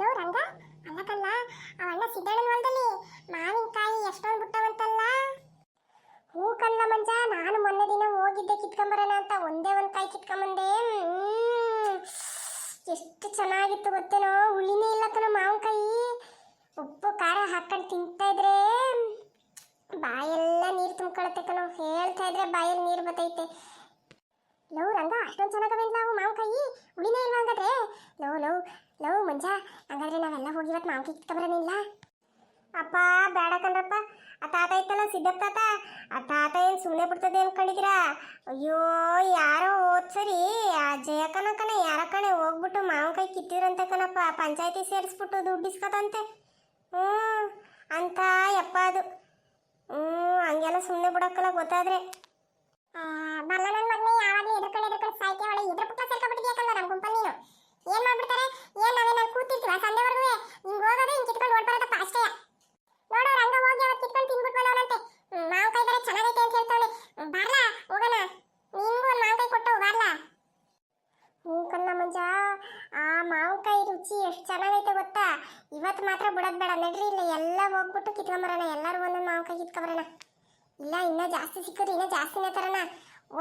Low ರಂಗ ಅಲ್ಲಕಲ್ಲ ಅವಣ್ಣ ಸಿದ್ದಣ್ಣನ ಹೊಲದಲ್ಲಿ ಮಾವಿನಕಾಯಿ ಎಷ್ಟೊಂದು ಬಿಟ್ಟವಂತಲ್ಲ ಹೂ ಕಲ್ಲ ಮಂಜ, ನಾನು ಮೊನ್ನೆ ದಿನ ಹೋಗಿದ್ದೆ ಕಿತ್ಕೊಂಬರೋಣ ಅಂತ, ಒಂದೇ ಒಂದು ಕಾಯಿ ಕಿತ್ಕೊಂಬಂದೆ. ಎಷ್ಟು ಚೆನ್ನಾಗಿತ್ತು ಗೊತ್ತೇನೋ, ಹುಳಿನೇ ಇಲ್ಲ ಮಾವಿನಕಾಯಿ ಉಪ್ಪು, ಖಾರ ಹಾಕೊಂಡು ತಿಂತಾ ಇದ್ರೆ ಬಾಯೆಲ್ಲ ನೀರು ತುಂಬ್ಕೊಳತ್ತೆ ಕಣೋ. ಹೇಳ್ತಾ ಇದ್ರೆ ಬಾಯಲ್ಲಿ ನೀರು ಬತ್ತೈತೆ. ಲೋ ರಂಗ, ಅಷ್ಟೊಂದು ಚೆನ್ನಾಗವೇನ್ಲ ಅವು ಮಾವಿನಕಾಯಿ ಹುಳಿನೇ ಇಲ್ವಾ ಹಂಗಾದ್ರೆ ಲವ್ ಲವ್ ಲವ್ ಮಂಜ ಹಂಗಾದ್ರೆ ನಾವೆಲ್ಲ ಹೋಗಿ ಇವತ್ತು ಮಾವಿನಕಾಯಿ ಕಿತ್ಕೊಂಬರೋನಿಲ್ಲ ಅಪ್ಪ, ಬೇಡ ಕಣ್ರಪ್ಪ. ಆ ತಾತ ಇತ್ತಲ್ಲ ಸಿದ್ದಪ್ಪ ತಾತ. ಆ ತಾತ ಏನು ಸುಮ್ಮನೆ ಬಿಡ್ತದೆ ಅನ್ಕೊಂಡಿದ್ದೀರಾ ಅಯ್ಯೋ, ಯಾರೋ ಹೋದ್ ಸರಿ. ಆ ಜಯಕನ ಕಣ, ಯಾರ ಕಣೆ? ಹೋಗ್ಬಿಟ್ಟು ಮಾವಿನಕಾಯಿ ಕಿತ್ತಿದ್ರಂತೆ ಕಣಪ್ಪ. ಪಂಚಾಯತಿ ಸೇರಿಸ್ಬಿಟ್ಟು ದುಡ್ಡು ಇಸ್ಕೊತಂತೆ. ಹ್ಞೂ ಅಂತ ಯಪ್ಪ ಅದು. ಹ್ಞೂ ಹಂಗೆಲ್ಲ ಸುಮ್ಮನೆ ಬಿಡೋಕ್ಕಲ್ಲ ಗೊತ್ತಾದ್ರೆ. ಬಲ್ಲ ನನ್ನ ಮಗನೇ ಯಾವಾಗಲೂ ಎದುರ್ಕೊಂಡು ಎದುರ್ಕೊಂಡು ಸಾಯ್ಕೆ ಒಳ್ಳೆ ಎದ್ರ ಪುಟ್ಟ ಸೇರ್ಕೊಬಿಟ್ಟಿದ್ಯಾಕಲ್ಲ ನಮ್ಮ ಗುಂಪಲ್ಲಿ ನೀನು? ಏನ್ ಮಾಡ್ಬಿಡ್ತಾರೆ? ಏನ್ ನಾವೇನ್ ನಾವು ಕೂತಿರ್ತೀವ? ಸಂಡೆವರೆಗೂ ಹಿಂಗ್ ಹೋಗೋದು ಹಿಂಗ್ ಕಿತ್ಕೊಂಡು ಓಡ್ಬರೋದಪ್ಪ ಅಷ್ಟೇ. ನೋಡು ರಂಗ ಹೋಗಿ ಅವತ್ತು ಕಿತ್ಕೊಂಡು ತಿನ್ಬಿಟ್ಟು ಬಂದವನಂತೆ ಮಾವಿನಕಾಯಿ ಬೇರೆ ಚೆನ್ನಾಗೈತೆ ಅಂತ ಹೇಳ್ತಾವನೆ ಬಾರ್ಲಾ, ಹೋಗೋಣ. ನಿಂಗೂ ಒಂದು ಮಾವಿನಕಾಯಿ ಕೊಟ್ಟು ಬಾರ್ಲಾ. ಹ್ಞೂ ಕಣ್ಣ ಮಂಜ. ಆ ಮಾವಿನಕಾಯಿ ರುಚಿ ಎಷ್ಟು ಚೆನ್ನಾಗೈತೆ ಗೊತ್ತಾ? ಇವತ್ತು ಮಾತ್ರ ಬಿಡೋದು ಬೇಡ. ನಡ್ರಿ ಇಲ್ಲ, ಎಲ್ಲ ಹೋಗ್ಬಿಟ್ಟು ಕಿತ್ಕೊಂಬರೋಣ. ಎಲ್ಲರೂ ಒಂದೊಂದು ಮಾವಿನಕಾಯಿ ಕಿತ್ಕೊಂಬರೋಣ. ಇಲ್ಲ, ಇನ್ನೂ ಜಾಸ್ತಿ ಸಿಕ್ಕಿದ್ರೆ ಇನ್ನೂ ಜಾಸ್ತಿನೇ ತರೋಣ.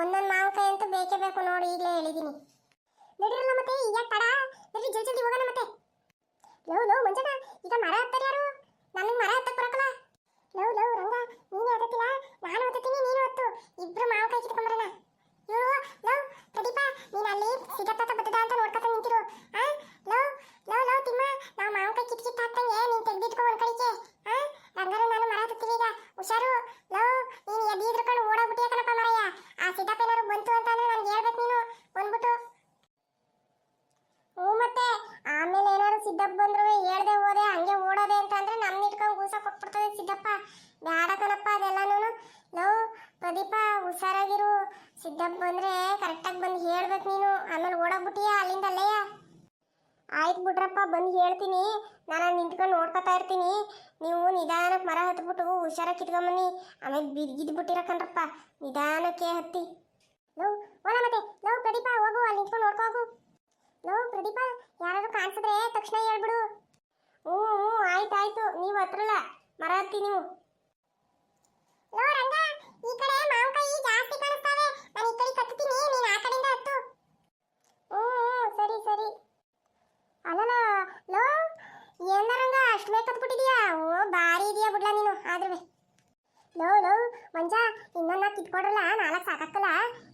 ಒಂದೊಂದು ಮಾವಿನಕಾಯಿ ಅಂತೂ ಬೇಕೇ ಬೇಕು ನೋಡಿ, ಈಗಲೇ ಹೇಳಿದ್ದೀನಿ ನಡಿರಲ್ಲ ಮತ್ತೆ, ಈಗ ತಡ. ನಡಿ ಜಲ್ದಿ ಜಲ್ದಿ ಹೋಗೋಣ ಮತ್ತೆ. ಲವ್ ಲವ್ ಮಂಜಣ್ಣ ಈಗ ಮರ ಹತ್ತಾರೆ ಯಾರು? ನನಗೆ ಮರ ಹತ್ತಕ್ಕೆ ಬರಕಲ್ಲ. ಲವ್ ಲವ್ ರಂಗ ನೀನು ಹತ್ತತ್ತಿಲ್ಲ ನಾನು ಹತ್ತೀನಿ ನೀನು ಹತ್ತು ಇಬ್ರು ಮಾವಿನಕಾಯಿ ಕಿತ್ಕೊಂಬರೋಣ ಇವ್ರು ಲವ್ ಪ್ರದೀಪ ನೀನು ಅಲ್ಲಿ ಸಿಗತ್ತ ಬತ್ತದ ಅಂತ ನೋಡ್ಕೊತ ನಿಂತಿರು ಆ ಲವ್ ಲವ್ ಲವ್ ತಿಮ್ಮ ನಾವು ಮಾವಿನಕಾಯಿ ಕಿತ್ ಕಿತ್ ಹಾಕ್ತಂಗೆ ನೀನು ತೆಗ್ದಿಟ್ಕೊ ಒಂದ್ ಕಡೆಗೆ ಆ ರಂಗಾರು ನಾನು ಮರ ಹತ್ತೀವಿ ಈಗ ಹುಷಾರು ಲವ್ ನೀನು ಎದ್ದು ಇದ್ರಕೊಂಡು ಓಡೋಗ್ಬಿಟ್ಟಿಯ ಕಣಪ್ಪ ಮರಯ್ಯ ಆ ಸಿದ್ದಪ್ಪ ಏನಾರು ಬಂತು ಅಂತ ಅಂದ್ರೆ ನನಗೆ ಹೇಳ್ಬೇಕು ನೀನು ಬಂದ್ಬಿಟ್ಟು ಹ್ಞೂ ಮತ್ತೆ ಆಮೇಲೆ ಏನಾದ್ರು ಸಿದ್ದಪ್ಪ ಬಂದ್ರು ಹೇಳ್ದೆ ಹೋದೆ ಹಂಗೆ ಓಡೋದೆ ಅಂತ ಅಂದ್ರೆ ನಮ್ನ ಇಟ್ಕೊಂಡು ಗೂಸ ಕೊಟ್ಬಿಡ್ತದೆ ಸಿದ್ದಪ್ಪ ಬ್ಯಾಡ ಕಣಪ್ಪ ಅದೆಲ್ಲನೂ ನಾವು ಪ್ರದೀಪ ಹುಷಾರಾಗಿರು ಸಿದ್ದಪ್ಪ ಬಂದ್ರೆ ಕರೆಕ್ಟಾಗಿ ಬಂದು ಹೇಳ್ಬೇಕು ನೀನು. ಆಮೇಲೆ ಓಡೋಗ್ಬಿಟ್ಟಿಯ? ಅಲ್ಲಿಂದ ಅಲ್ಲೇಯ ಆಯ್ತು ಬಿಡ್ರಪ್ಪ, ಬಂದು ಹೇಳ್ತೀನಿ. ನಾನು ನಿಂತ್ಕೊಂಡು ನೋಡ್ಕೊತಾ ಇರ್ತೀನಿ. ನೀವು ನಿಧಾನಕ್ಕೆ ಮರ ಹತ್ಬಿಟ್ಟು ಹುಷಾರಾಗಿ ಕಿತ್ಕೊಂಬನ್ನಿ. ಆಮೇಲೆ ಕಣ್ರಪ್ಪ. ನಿಧಾನಕ್ಕೆ ಹತ್ತಿ. ಲವ್ ಓಲ ಮತ್ತೆ. ಲವ್ ಪ್ರದೀಪ, ಹೋಗು, ಅಲ್ಲಿ ನಿಂತ್ಕೊಂಡು ನೋಡ್ಕೋ ಹೋಗು. ಲೋ, ಪ್ರದೀಪ, ಯಾರಾದ್ರು ಕಾಣಿಸಿದ್ರೆ ತಕ್ಷಣ ಹೇಳ್ಬಿಡು. ಹ್ಞೂ ಹ್ಞೂ, ಆಯ್ತು ಆಯ್ತು. ನೀವು ಹತ್ರಲ್ಲ. ಮರ ಹತ್ತಿ ನೀವು. ಲೋ, ರಂಗ, ಈ ಕಡೆ ಮಾವಿನಕಾಯಿ ಜಾಸ್ತಿ ಕಾಣಿಸ್ತಾವೆ. ನಾನು ಈ ಕಡೆ ಕತ್ತೀನಿ ನೀನು ಆ ಕಡೆಯಿಂದ ಹತ್ತು. ಹ್ಞೂ ಸರಿ ಸರಿ. ಅಲ್ಲಲ್ಲ, ಲೋ ಏನಾರಂಗ ಅಷ್ಟು ಬೇಗ ಕತ್ಬಿಟ್ಟಿದ್ಯಾ ಓ, ಭಾರಿ ಇದೆಯಾ ಬಿಡ್ಲ ನೀನು, ಆದ್ರೂ ಲೋ ಲೋ, ಮಂಜ, ಇನ್ನೊಂದು ನಾಲ್ಕು ಕಿತ್ಕೊಡ್ರಲ್ಲ, ನಾಲ್ಕು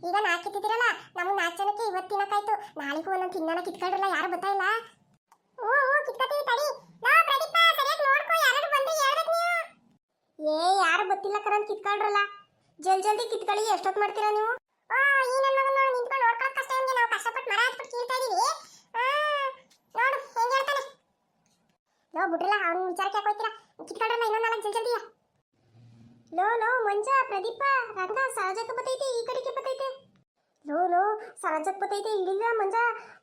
ಈಗ ನಾಲ್ಕು ಕಿತ್ತಿದ್ದೀರಲ್ಲ, ನಮಗೆ ನಾಲ್ಕು ಜನಕ್ಕೆ ಇವತ್ತು ತಿನ್ನಕ್ಕಾಯ್ತು ನಾಳೆಗೂ ಒಂದೊಂದು ತಿನ್ನೋಣ ಕಿತ್ಕೊಡ್ರಲ್ಲ ಯಾರು ಗೊತ್ತಾಯಿಲ್ಲ ಓ ಓ, ಕಿತ್ಕೊತೀವಿ ತಡಿ. ಲೋ, ಪ್ರದೀಪ, ಸರಿಯಾಗಿ ನೋಡ್ಕೊ ಯಾರು ಬಂದ್ರೆ ಹೇಳ್ಬೇಕು ನೀವು. ಏ, ಯಾರು ಗೊತ್ತಿಲ್ಲ ಕರಂತ ಕಿತ್ಕೊಳ್ರಲ್ಲ. ಜಲ್ ಜಲ್ದಿ ಕಿತ್ಕೊಳ್ಳಿ ಎಷ್ಟೊತ್ತು ಮಾಡ್ತೀರಾ ನೀವು? ಕಷ್ಟಪಟ್ಟು ಮರ ಹತ್ಬಿಟ್ಟು ಕೀಳ್ತಾ ಇದೀವಿ ಆ, ನೋಡು ಹೆಂಗೆ ಹೇಳ್ತಾನೆ ಲೋ ಬಿಡ್ರಲ್ಲ ಅವ್ನ ವಿಚಾರಕ್ಕೆ ಯಾಕೆ ಹೋಯ್ತೀರಾ ಕಿತ್ಕೊಳ್ರಲ್ಲ ಇನ್ನೊಂದು ನಾಲ್ಕು ಜಲ್ ಜಲ್ದಿಯ ಲೋ ಲೋ ಮಂಜ ಪ್ರದೀಪ ರಂಗ ಸಹಜಕ್ಕೆ ಬತ್ತೈತೆ ಈ ಕಡೆಗೆ ಬತ್ತೈತೆ ಲೋ ಲೋ ಸಹಜಕ್ಕೆ ಬತ್ತೈತೆ ಇಳಿಲ್ಲ ಮಂಜ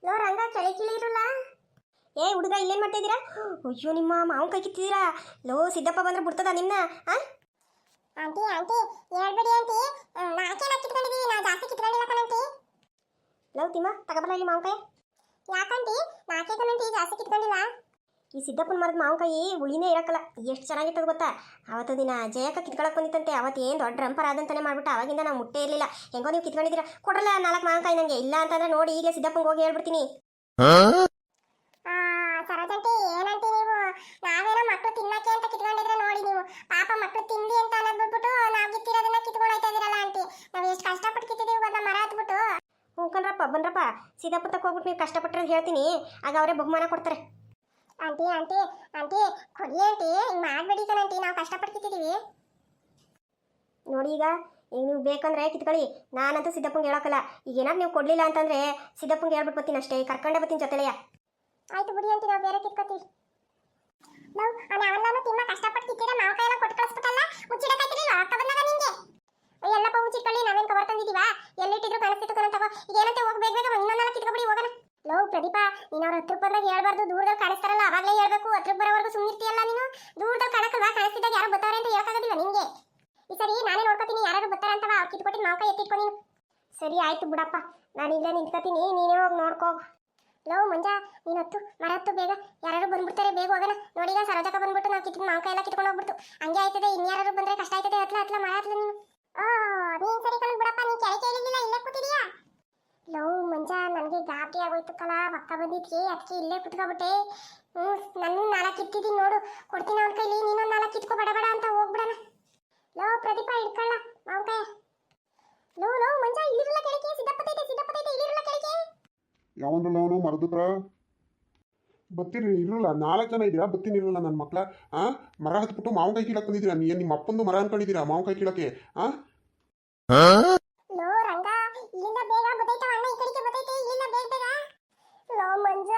ಲೋ ರಂಗ ಕೆಳ ಕಿಳಿರಲ್ಲ ಏ ಹುಡುಗ ಇಲ್ಲೇನ್ ಮಾಡ್ತಾ ಇದ್ದೀರಾ ಅಯ್ಯೋ ನಿಮ್ಮ ಮಾವು ಕೈ ಕಿತ್ತಿದ್ದೀರಾ ಲೋ ಸಿದ್ದಪ್ಪ ಬಂದ್ರೆ ಬಿಡ್ತದ ನಿನ್ನ ಆ ಆಂಟಿ ಆಂಟಿ ಹೇಳ್ಬೇಡಿ ಆಂಟಿ ನಾಕೆ ನಾ ಕಿತ್ಕೊಂಡಿದ್ದೀವಿ ನಾ ಜಾಸ್ತಿ ಕಿತ್ಕೊಂಡಿಲ್ಲ ಕಣಂಟಿ ಲವ್ ತಿಮ್ಮ ಮಾವುಕಾಯಿ ಇಲ್ಲಿ ಮಾವಿನಕಾಯಿ. ಯಾಕಂಟಿ? ನಾಕೆ ಕಣಂಟಿ ಜಾಸ್ತಿ ಕಿತ್ಕೊಂಡಿಲ್ಲ? ಈ ಸಿದ್ದಪ್ಪನ ಮರದ ಮಾವುಕಾಯಿ ಹುಳಿನೇ ಇರಕ್ಕಲ್ಲ. ಎಷ್ಟು ಚೆನ್ನಾಗಿತ್ತದ ಗೊತ್ತಾ? ಅವತ್ತು ದಿನ ಜಯಕ್ಕ ಕಿತ್ಕೊಳಕ್ ಬಂದಿತ್ತಂತೆ. ಅವತ್ತು ಏನು ದೊಡ್ಡ ರಂಪರ್ ಆದಂತಾನೆ ಮಾಡ್ಬಿಟ್ಟು. ಅವಾಗಿಂದ ನಾವು ಮುಟ್ಟೆ ಇರಲಿಲ್ಲ. ಹೆಂಗೋ ನೀವು ಕಿತ್ಕೊಂಡಿದ್ದೀರಾ. ಕೊಡ್ರಲ್ಲ ನಾಲ್ಕು ಮಾವುಕಾಯಿ ನನಗೆ ಇಲ್ಲ ಅಂತಂದ್ರೆ ನೋಡಿ ಈಗಲೇ ಸಿದ್ದಪ್ಪಂಗೆ ಹೋಗಿ ಹೇಳ್ಬಿಡ್ತೀನಿ ಸರೋಜಂಟಿ ಏನಂಟಿ ನೀವು ನಾವೇನೋ ಮಕ್ಕಳು ತಿನ್ನಕ್ಕೆ ಅಂತ ಕಿತ್ಕೊಂಡಿದ್ರೆ ನೋಡಿ ನೀವು ಪಾಪ ಮಕ್ಕಳು ತಿಂದಿ ಅಂತ ಅನ್ನೋದ್ಬಿಟ್ಟು ನಾವು ಕಿತ್ತಿರೋದನ್ನ ಕಿತ್ಕೊಂಡು ಹೋಯ್ತಾ ಇದೀರಲ್ಲ ಆಂಟಿ ನಾವು ಎಷ್ಟು ಕಷ್ಟಪಟ್ಟು ಕಿತ್ತಿದೀವಿ ಗೊತ್ತಾ ಮರ ಹತ್ಬಿಟ್ಟು ಹ್ಞೂ ಕಣ್ರಪ್ಪ ಬನ್ರಪ್ಪ ಸೀತಾಪುರ ತಕ್ಕ ಹೋಗ್ಬಿಟ್ಟು ನೀವು ಕಷ್ಟಪಟ್ಟರೆ ಹೇಳ್ತೀನಿ. ಆಗ ಅವರೇ ಬಹುಮಾನ ಕೊಡ್ತಾರೆ. ಆಂಟಿ ಆಂಟಿ ಆಂಟಿ ಕೊಡಿ ಆಂಟಿ. ಹಿಂಗೆ ಮಾಡಬೇಡಿ ಕಣಂಟಿ ನಾವು ಕಷ್ಟಪಡ್ತಿದ್ದೀವಿ ನೋಡಿ ಈಗ ಈಗ ನೀವು ಬೇಕಂದ್ರೆ ಕಿತ್ಕೊಳ್ಳಿ. ನಾನಂತೂ ಸಿದ್ದಪ್ಪಂಗೆ ಹೇಳೋಕ್ಕಲ್ಲ. ಈಗ ಏನಾದ್ರು ನೀವು ಕೊಡಲಿಲ್ಲ ಅಂತಂದರೆ ಸಿದ್ದಪ್ಪಂಗೆ ಹೇಳ್ಬಿಟ್ಟು ಬರ್ತೀನಿ ಅಷ್ಟೇ. ಕರ್ಕೊಂಡೇ ಬರ್ತೀನಿ ಜೊತೆಲೆಯ. ಆಯಿತು ಬಿಡಿ ಆಂಟಿ ನಾವು ಬೇರೆ ಕಿತ್ಕೋತೀವಿ ನಾವು ನಾವೆಲ್ಲಾನು ತಿಮ್ಮ ಕಷ್ಟಪಟ್ಟು ಕಿತ್ತಿರ ಮಾವಕಾಯಿ ಎಲ್ಲ ಕೊಟ್ಟು ಕಳಿಸ್ಬಿಟ್ಟಲ್ಲ ಮುಚ್ಚಿಡಕ್ಕಾಯ್ತಿರಲಿಲ್ಲ ಅಕ್ಕ ಬಂದಾಗ ನಿಂಗೆ ಎಲ್ಲಪ್ಪ ಮುಚ್ಚಿಟ್ಕೊಳ್ಳಿ ನಾವೇನು ಕವರ್ ತಂದಿದ್ದೀವಾ ಎಲ್ಲಿಟ್ಟಿದ್ರು ಕಾಣಿಸ್ತಿತ್ತು ಕಣ ತಗೋ ಈಗ ಏನಂತೆ ಹೋಗಿ ಬೇಗ ಬೇಗ ಇನ್ನೊಂದೆಲ್ಲ ಕಿತ್ಕೊಬಿಡಿ ಹೋಗೋಣ ಲೋ ಪ್ರದೀಪ ಅವ್ರ ಬಂದಾಗ ಹೇಳ್ಬಾರ್ದು, ದೂರದಲ್ಲಿ ಕಾಣಿಸ್ತಾರಲ್ಲ, ಅವಾಗಲೇ ಹೇಳ್ಬೇಕು. ಹತ್ರಕ್ಕೆ ಬರೋವರೆಗೂ ಸುಮ್ಮನಿರ್ತೀಯಲ್ಲ ನೀನು? ದೂರದಲ್ಲಿ ಕಾಣಕ್ಕಲ್ವಾ ಕಾಣಿಸ್ತಿದ್ದಾಗ ಯಾರು ಬರ್ತಾರೆ ಅಂತ ಹೇಳಕ್ಕಾಗೋದಿಲ್ಲ ನಿಮಗೆ ಈ ಸರಿ ನಾನೇ ನೋಡ್ಕೊತೀನಿ ಯಾರು ಬರ್ತಾರೆ ಅಂತವ ಅವ್ರು ಕಿತ್ಕೊಟ್ಟಿದ್ದು ಮಾವಕ ಎತ್ತಿಟ್ಕೊ ನೀನು. ಸರಿ ಆಯ್ತು ಬಿಡಪ್ಪ, ನಾನು ಇಲ್ಲೇ ನಿಂತ್ಕೊತೀನಿ, ನೀನೇ ಹೋಗಿ ನೋಡ್ಕೋ. ಲೋ ಮಂಜ, ನೀನು ಹತ್ತು, ಮರ ಹತ್ತು ಬೇಗ. ಯಾರು ಬಂದ್ಬಿಡ್ತಾರೆ, ಬೇಗ ಹೋಗೋಣ. ನೋಡಿ ಸರೋಜಕ ಬಂದ್ಬಿಟ್ಟು ನಾವು ಕಿತ್ತಿದ ಮಾವಕ ಎಲ್ಲ ಕಿತ್ಕೊಂಡು ಹೋಗ್ಬಿಡ್ತು. ಹಂಗೆ ಆಯ್ತದೆ ಇನ್ಯಾರು ಬಂದ್ರೆ ಕಷ್ಟ ಆಯ್ತದೆ ಹತ್ಲ ಹತ್ಲ ಮರ ಹತ್ಲ ನೀನು. ಓ ನೀನ್ ಸರಿ ಕಣ್ ಬಿಡಪ್ಪ, ನೀನ್ ಕೆಳಗೆ ಕೇಳಿಲ್ಲ ಇಲ್ಲೇ ಕೂತಿದೀಯಾ? ಲೋ ಮಂಜ ನನಗೆ ಗಾಬರಿ ಆಗೋಯ್ತು ಕಲ ಪಕ್ಕ ಬಂದಿದ್ಕೆ ಅದಕ್ಕೆ ಇಲ್ಲೇ ಕುತ್ಕೊಬಿಟ್ಟೆ. ಹ್ಞೂ ನನ್ನ ನಾಲ್ಕು ಕಿತ್ತಿದ್ದೀನಿ ನೋಡು ಕೊಡ್ತೀನಿ ಅವನ ಕೈಲಿ ನೀನೊಂದು ನಾಲ್ಕು ಕಿತ್ಕೊ ಬಡ ಬಡ ಅಂತ ಹೋಗ್ಬಿಡಣ. ಲೋ ಪ್ರದೀಪ ಇಟ್ಕೊಳ್ಳ ಮಾವಿನಕಾಯ ಲೋ ಲೋ ಮಂಜ ಇಲ್ಲಿರಲ್ಲ ಕೆಳಗೆ ಸಿದ್ದಪ್ಪತೈತೆ ಸಿದ್ದಪ್ಪತೈತೆ ಇಲ್ಲಿರಲ್ಲ ಕೆಳಗೆ ಯಾವಂದ್ರಲ್ಲ ಅವನು ಮರದತ್ರ ಬತ್ತಿರಿ ಇರಲ್ಲ ನಾಲ್ಕು ಜನ ಇದ್ದೀರಾ ಬತ್ತೀನಿ ಇರಲ್ಲ ನನ್ನ ಮಕ್ಕಳ ಆ? ಮರ ಹತ್ಬಿಟ್ಟು ಮಾವಿನಕಾಯಿ ಕೀಳಕ್ಕೆ ಬಂದಿದ್ದೀರಾ? ನೀ ನಿಮ್ಮ ಅಪ್ಪಂದು ಮರ ಅನ್ಕೊಂಡಿದ್ದೀರಾ ಮಾವಿನಕಾಯಿ ಕೀಳಕ್ಕೆ ಆ ಲೋ ರಂಗ ಇಲ್ಲಿಂದ ಬೇಗ ಬತ್ತೈತೆ ಅಣ್ಣ ಈ ಕಡೆಗೆ ಬತ್ತೈತೆ ಇಲ್ಲಿಂದ ಬೇಗ ಬೇಗ ಲೋ ಮಂಜ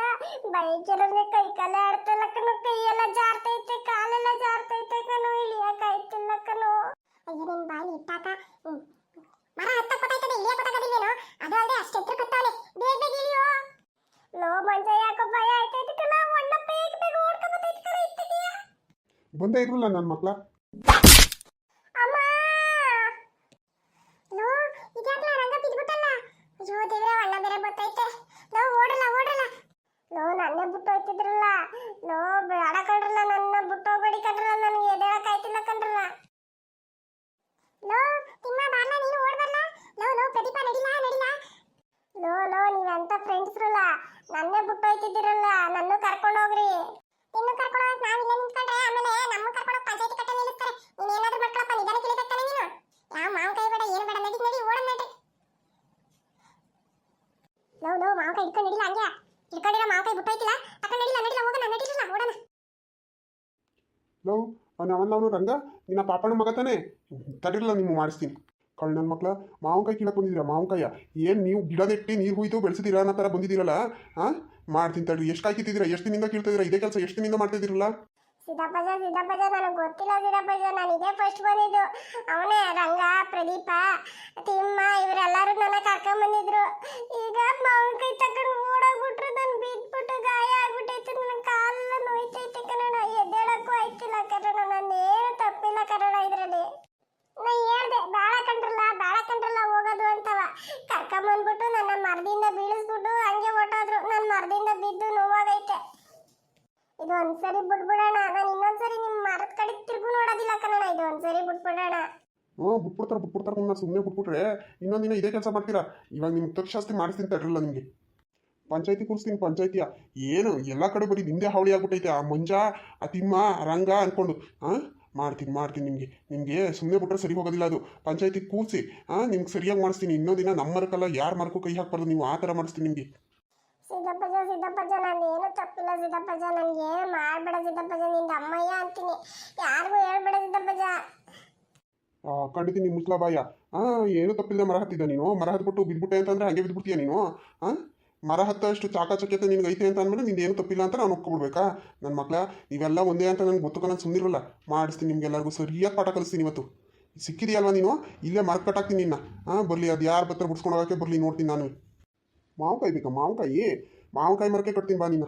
ಬೈಕಿರೋದ್ರೆ ಕೈ ಕಾಲ ಆಡ್ತಲ್ಲ ಕಣೋ ಕೈಯೆಲ್ಲ ಜಾರ್ತೈತೆ, ಕಾಲೆಲ್ಲ ಜಾರ್ತೈತೆ ಕಣೋ ಇಳಿಯಕ್ ಆಯ್ತಿಲ್ಲ ಕಣೋ ಅಯ್ಯೋ, ನಿನ್ ಬಾಯಿ ಇಟ್ಟಾಕ. ಮರ ಹತ್ತ ಗೊತ್ತಾಯ್ತದೆ ಇಳಿಯ ಕೊಟ್ಟಾಗದಿಲ್ವೇನೋ? ಅದು ಅಲ್ಲದೆ ಅಷ್ಟು ಎತ್ತರ ಬೇಗ ಬೇಗ ಇಳಿಯೋ. ಲೋ ಮಂಜ, ಯಾಕೋ ಭಯ ಆಯ್ತೈತೆ ಕಣ? ಒಣ್ಣ ಬೇಗ ಬೇಗ ಓಡ್ಕೊ ಬತ್ತೈತೆ ಕಣ ಇತ್ತದೀಯ ಬಂದೇ ಇರಲ್ಲ ನನ್ನ ಮಕ್ಳ ಅಮ್ಮ ಲೋ ಇದ್ಯಾಕ್ಲ ರಂಗ ಬಿದ್ಬಿಟ್ಟಲ್ಲ ಅಯ್ಯೋ ದೇವ್ರೆ ಅಣ್ಣ ಬೇರೆ ಬರ್ತೈತೆ ಲೋ ಓಡಲ್ಲ ಓಡಲ್ಲ ಲೋ ನನ್ನೇ ಬಿಟ್ಟು ಹೋಯ್ತಿದ್ರಲ್ಲ ಲೋ ಬೇಡ ಕಣ್ರಲ್ಲ ನನ್ನ ಬಿಟ್ಟು ಹೋಗ್ಬೇಡಿ ಕಣ್ರಲ್ಲ ನನಗೆ ಎದ್ದೇಳಕ್ ಆಯ್ತಿಲ್ಲ ಕಣ್ರಲ್ಲ ಲೋ ತಿಮ್ಮ ಬಾರ್ಲ ನೀನು ಓಡ್ ಬರ್ಲ ಲೋ ಲೋ ಪ್ರದೀಪ ನಡಿಲ ನಡಿಲ ಲೋ ಲೋ ನೀವೆಂತ ಫ್ರೆಂಡ್ಸ್ರಲ್ಲ ನನ್ನೇ ಬಿಟ್ಟು ಹೋಯ್ತಿದ್ದೀರಲ್ಲ ನನ್ನ ಕರ್ಕೊಂಡು ಹೋಗ್ರಿ ಇನ್ನು ಕರ್ಕೊಂಡು ಹೋಗಕ್ ನಾವಿಲ್ಲ ನಿಂತ್ಕೊಂಡ್ರೆ ಆಮೇಲೆ ನಮ್ಮ ಕರ್ಕೊಂಡು ಪಂಚಾಯತಿ ಕಟ್ಟ ನಿಲ್ಲಿಸ್ತಾರೆ ನೀನ್ ಏನಾದ್ರೂ ಮಾಡ್ಕೊಳಪ್ಪ ನಿಧಾನ ತಿಳಿಬೇಕಾನೆ ನೀನು ಯಾವ ಮಾವಿನಕಾಯಿ ಬೇಡ ಏನು ಬೇಡ ನಡಿ ನಡಿ ಓಡ ನಡಿ ಲೋ ಲೋ ಕೈ ಇಟ್ಕೊಂಡು ನಡಿಲ್ಲ ಹಂಗೆ? ಇಟ್ಕೊಂಡಿರೋ ಮಾವಿನಕಾಯಿ ಬಿಟ್ಟೈತಿಲ್ಲ ತಕೊಂಡು ನಡಿಲ್ಲ ನಡಿಲ್ಲ ಹೋಗೋಣ ನಡಿಲ್ಲ ಓಡೋಣ ಲವ್ ಅವನು ಅವನವನು ರಂಗ? ನಿನ್ನ ಪಾಪನ ಮಗ ತಾನೆ? ತಡಿರಲ್ಲ ನಿಮ್ಗೆ ಮಾಡಿಸ್ತೀನಿ. ಕಳ್ ನನ್ನ ಮಕ್ಳ ಮಾವಿನಕಾಯಿ ಕೀಳಕ್ಕೆ ಬಂದಿದ್ದೀರಾ? ಮಾವಿನಕಾಯ ಏನು ನೀವು ಗಿಡದೆಟ್ಟಿ ನೀರು ಹುಯ್ದು ಬೆಳೆಸಿದ್ದೀರಾ ಅನ್ನೋ ಥರ ಬಂದಿದ್ದೀರಲ್ಲ ಹಾಂ ಮಾಡ್ತೀನಿ ತಡ್ರಿ ಎಷ್ಟು ಕಾಯಿ ಕಿತ್ತಿದ್ದೀರಾ ಎಷ್ಟು ದಿನದಿಂದ ಕೀಳ್ತಿದ್ದೀರಾ? ಇದೇ ಕೆಲಸ ಎಷ್ಟು ದಿನದಿಂದ ಮಾಡ್ತಿದ್ದೀರಲ್ಲ? ಸಿದ್ದಪ್ಪಜ ಸಿದ್ದಪ್ಪಜ ನನಗೆ ಗೊತ್ತಿಲ್ಲ ಸಿದ್ದಪ್ಪಜ ನಾನು ಇದೇ ಫಸ್ಟ್ ಬಂದಿದ್ದು ಅವನೇ ರಂಗ ಪ್ರದೀಪ ತಿಮ್ಮ ಇವರೆಲ್ಲರೂ ನನ್ನ ಕರ್ಕೊಂಬಂದಿದ್ರು. ಈಗ ಮಾವಿನಕಾಯಿ ತಗೊಂಡು ಓಡೋಗ್ಬಿಟ್ರು ನಾನು ಬಿದ್ಬಿಟ್ಟು ಗಾಯ ಆಗ್ಬಿಟ್ಟೈತೆ ನನ್ನ ಕಾಲೆಲ್ಲ ನೋಯ್ತೈತೆ ಕನ್ನಡ ಎದ್ದೇಳಕ್ಕೂ ಆಯ್ತಿಲ್ಲ ಕನ್ನಡ ನಾನೇನು ತಪ್ಪಿಲ್ಲ ಕನ್ನಡ ಇದರಲ್ಲಿ ನಾ ಹೇಳ್ದೆ ಬೇಡ ಕಂಡ್ರಲ್ಲ ಬೇಡ ಕಂಡ್ರಲ್ಲ ಹೋಗೋದು ಅಂತವ ಕರ್ಕೊಂಬಂದ್ಬಿಟ್ಟು ನನ್ನ ಮರದಿಂದ ಬೀಳಿಸ್ಬಿಟ್ಟು ಹಂಗೆ ಹೊಟ್ಟೋದ್ರು ನನ್ನ ಮರದಿಂದ ಬಿದ್ದು ನೋವಾಗೈತೆ ಇದು ಒಂದ್ಸರಿ ಬಿಟ್ಬಿಡೋಣ. ನಾನು ಇನ್ನೊಂದ್ಸರಿ ನಿಮ್ ಮರದ ಕಡೆ ತಿರ್ಗು ನೋಡೋದಿಲ್ಲ ಕನ್ನಡ ಇದು. ಒಂದ್ಸರಿ ಬಿಟ್ಬಿಡೋಣ. ಹ್ಞೂ ಬಿಟ್ಬಿಡ್ತಾರೆ ಬಿಟ್ಬಿಡ್ತಾರೆ ನಿಮ್ಮನ್ನ ಸುಮ್ಮನೆ ಬಿಟ್ಬಿಟ್ರೆ ಇನ್ನೊಂದು ದಿನ ಇದೇ ಕೆಲಸ ಮಾಡ್ತೀರಾ? ಇವಾಗ ನಿಮ್ಗೆ ತಕ್ಷಾಸ್ತಿ ಮಾಡಿಸ್ತೀನಿ ತಡ್ರಲ್ಲ ನಿಮಗೆ. ಪಂಚಾಯತಿ ಕೂರಿಸ್ತೀನಿ ಪಂಚಾಯತಿಯ. ಏನು ಎಲ್ಲ ಕಡೆ ಬರೀ ನಿಂದೆ ಹಾವಳಿ ಆಗ್ಬಿಟ್ಟೈತೆ. ಆ ಮಂಜ ಆ ತಿಮ್ಮ ರಂಗ ಅಂದ್ಕೊಂಡು ಹಾಂ ಮಾಡ್ತೀನಿ ಮಾಡ್ತೀನಿ ನಿಮಗೆ. ನಿಮಗೆ ಸುಮ್ಮನೆ ಬಿಟ್ರೆ ಸರಿ ಹೋಗೋದಿಲ್ಲ ಅದು. ಪಂಚಾಯತಿ ಕೂರಿಸಿ ಹಾಂ ನಿಮ್ಗೆ ಸರಿಯಾಗಿ ಮಾಡಿಸ್ತೀನಿ. ಇನ್ನೊಂದು ದಿನ ನಮ್ಮ ಮರಕ್ಕಲ್ಲ ಯಾರ ಮರಕ್ಕೂ ಕೈ ಹಾಕ್ಬಾರ್ದು. ನೀವು ಆ ಥರ ಮಾಡಿಸ್ತೀನಿ ನಿಮಗೆ. ಸಿದ್ದಪ್ಪಜ ಜನ ನಾನು ಏನು ತಪ್ಪಿಲ್ಲ ಸಿದ್ದಪ್ಪಜ ನನ್ಗೆ ಏನು ಮಾಡ್ಬೇಡ ಸಿದ್ದಪ್ಪಜ ನಿಂದ ಅಮ್ಮಯ್ಯ ಅಂತೀನಿ. ಯಾರಿಗೂ ಹೇಳ್ಬೇಡ ಸಿದ್ದಪ್ಪ ಆ, ಕಂಡಿದ್ದೀನಿ ಮುಸ್ಲಾ ಬಾಯ. ಹಾಂ ಏನು ತಪ್ಪಿಲ್ಲ ಮರ ಹತ್ತಿದ್ದ ನೀನು? ಮರ ಹತ್ಬಿಟ್ಟು ಬಿದ್ಬಿಟ್ಟೆ ಅಂತಂದ್ರೆ ಹಂಗೆ ಬಿದ್ಬಿಡ್ತೀಯ ನೀನು? ಹಾಂ ಮರ ಹತ್ತಷ್ಟು ಚಾಕಚಕ್ಯತೆ ನಿನ್ಗೆ ಐತೆ ಅಂತ ಅಂದಮೇಲೆ ನಿಂದು ಏನು ತಪ್ಪಿಲ್ಲ ಅಂತ ನಾನು ಒಪ್ಕೊಬಿಡ್ಬೇಕಾ? ನನ್ನ ಮಕ್ಳ ನೀವೆಲ್ಲ ಒಂದೇ ಅಂತ ನನಗೆ ಗೊತ್ತು ನಾನು ಸುಮ್ಮನಿರಲ್ಲ ಮಾಡಿಸ್ತೀನಿ ನಿಮ್ಗೆಲ್ಲರಿಗೂ ಸರಿಯಾಗಿ ಪಾಠ ಕಲಿಸ್ತೀನಿ ಇವತ್ತು. ಸಿಕ್ಕಿದೆಯಲ್ವಾ ನೀನು? ಇಲ್ಲೇ ಮರ ಕಟ್ಟಾಕ್ತೀನಿ ನಿನ್ನ. ಹಾಂ ಬರಲಿ ಅದು ಯಾರು ಬತ್ರ ಬಿಡ್ಸ್ಕೊಂಡು ಹೋಗೋಕ್ಕೆ ಬರಲಿ ನೋಡ್ತೀನಿ ನಾನು. ಮಾವಿನಕಾಯಿ ಬೇಕಾ? ಮಾವಿನಕಾಯಿ? ಮಾವಿನಕಾಯಿ ಮರಕ್ಕೆ ಕಟ್ತೀನಿ ಬಾ ನಿನ್ನ